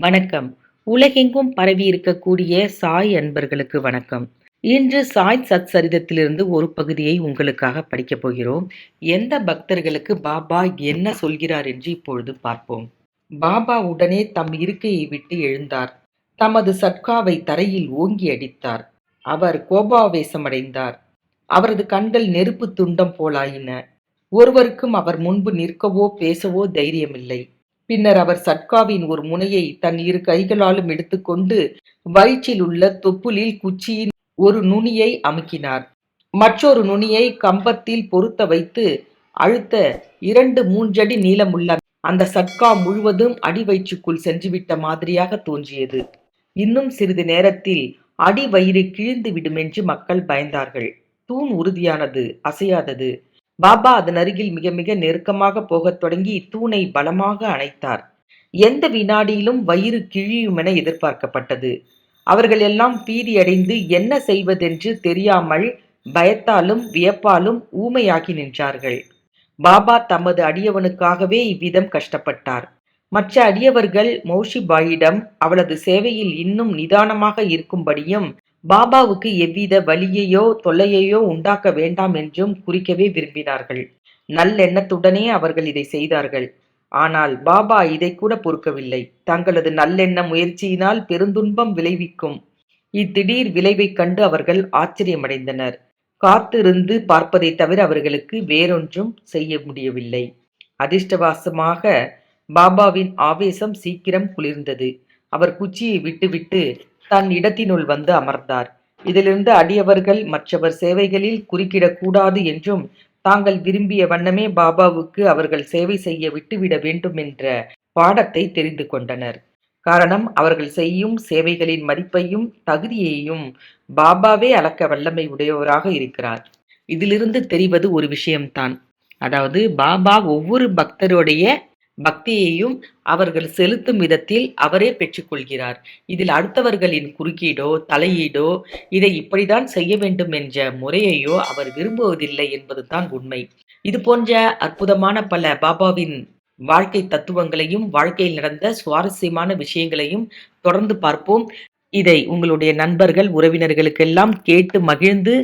வணக்கம். உலகெங்கும் பரவி இருக்கக்கூடிய சாய் அன்பர்களுக்கு வணக்கம். இன்று சாய் சத் சரிதத்திலிருந்து ஒரு பகுதியை உங்களுக்காக படிக்கப் போகிறோம். எந்த பக்தர்களுக்கு பாபா என்ன சொல்கிறார் என்று இப்பொழுது பார்ப்போம். பாபா உடனே தம் இருக்கையை விட்டு எழுந்தார். தமது சட்காவை தரையில் ஓங்கி அடித்தார். அவர் கோபாவேசமடைந்தார். அவரது கண்கள் நெருப்பு துண்டம் போலாயின. ஒருவருக்கும் அவர் முன்பு நிற்கவோ பேசவோ தைரியமில்லை. பின்னர் அவர் சட்காவின் ஒரு முனையை தன் இரு கைகளாலும் எடுத்துக்கொண்டு வயிற்றில் உள்ள தொப்புளில் குச்சியின் ஒரு நுனியை அமுக்கினார். மற்றொரு நுனியை கம்பத்தில் பொருத்த வைத்து அழுத்த இரண்டு மூன்றடி நீளமுள்ள அந்த சட்கா முழுவதும் அடி வயிற்றுக்குள் சென்றுவிட்ட மாதிரியாக தோன்றியது. இன்னும் சிறிது நேரத்தில் அடி வயிறு கிழிந்து விடுமென்று மக்கள் பயந்தார்கள். தூண் உறுதியானது அசையாதது. பாபா அதன் அருகில் மிக மிக நெருக்கமாக போகத் தொடங்கி தூணை பலமாக அணைத்தார். எந்த வினாடியிலும் வயிறு கிழியுமென எதிர்பார்க்கப்பட்டது. அவர்கள் எல்லாம் பீதியடைந்து என்ன செய்வதென்று தெரியாமல் பயத்தாலும் வியப்பாலும் ஊமையாகி நின்றார்கள். பாபா தமது அடியவனுக்காகவே இவ்விதம் கஷ்டப்பட்டார். மற்ற அடியவர்கள் மௌஷிபாயிடம் அவளது சேவையில் இன்னும் நிதானமாக இருக்கும்படியும் பாபாவுக்கு எவ்வித வலியையோ தொல்லையையோ உண்டாக்க வேண்டாம் என்றும் குறிக்கவே விரும்பினார்கள். நல்லெண்ணத்துடனே அவர்கள் இதை செய்தார்கள். ஆனால் பாபா இதை கூட பொறுக்கவில்லை. தங்களது நல்லெண்ண முயற்சியினால் பெருந்துன்பம் விளைவிக்கும். இத்திடீர் விளைவைக் கண்டு அவர்கள் ஆச்சரியமடைந்தனர். காத்திருந்து பார்ப்பதை தவிர அவர்களுக்கு வேறொன்றும் செய்ய முடியவில்லை. அதிர்ஷ்டவாசமாக பாபாவின் ஆவேசம் சீக்கிரம் குளிர்ந்தது. அவர் குச்சியை விட்டுவிட்டு தன் இடத்தினுள் வந்து அமர்ந்தார். இதிலிருந்து அடியவர்கள் மற்றவர் சேவைகளில் குறுக்கிடக்கூடாது என்றும் தாங்கள் விரும்பிய வண்ணமே பாபாவுக்கு அவர்கள் சேவை செய்ய விட்டுவிட வேண்டும் என்ற பாடத்தை தெரிந்து கொண்டனர். காரணம் அவர்கள் செய்யும் சேவைகளின் மதிப்பையும் தகுதியையும் பாபாவே அளக்க வல்லமை உடையவராக இருக்கிறார். இதிலிருந்து தெரிவது ஒரு விஷயம்தான். அதாவது பாபா ஒவ்வொரு பக்தருடைய பக்தியையும் அவர்கள் செலுத்தும் விதத்தில் அவரே பெற்றுக்கொள்கிறார். இதில் அடுத்தவர்களின் குறுக்கீடோ தலையீடோ இதை இப்படிதான் செய்ய வேண்டும் என்ற முறையையோ அவர் விரும்புவதில்லை என்பதுதான் உண்மை. இது போன்ற அற்புதமான பல பாபாவின் வாழ்க்கை தத்துவங்களையும் வாழ்க்கையில் நடந்த சுவாரஸ்யமான விஷயங்களையும் தொடர்ந்து பார்ப்போம். இதை உங்களுடைய நண்பர்கள் உறவினர்களுக்கெல்லாம் கேட்டு மகிழ்ந்து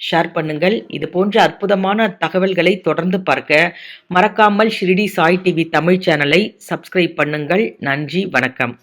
ஷேர் பண்ணுங்கள். இது போன்ற அற்புதமான தகவல்களை தொடர்ந்து பார்க்க மறக்காமல் ஷிரிடி சாய் டிவி தமிழ் சேனலை சப்ஸ்கிரைப் பண்ணுங்கள். நன்றி வணக்கம்.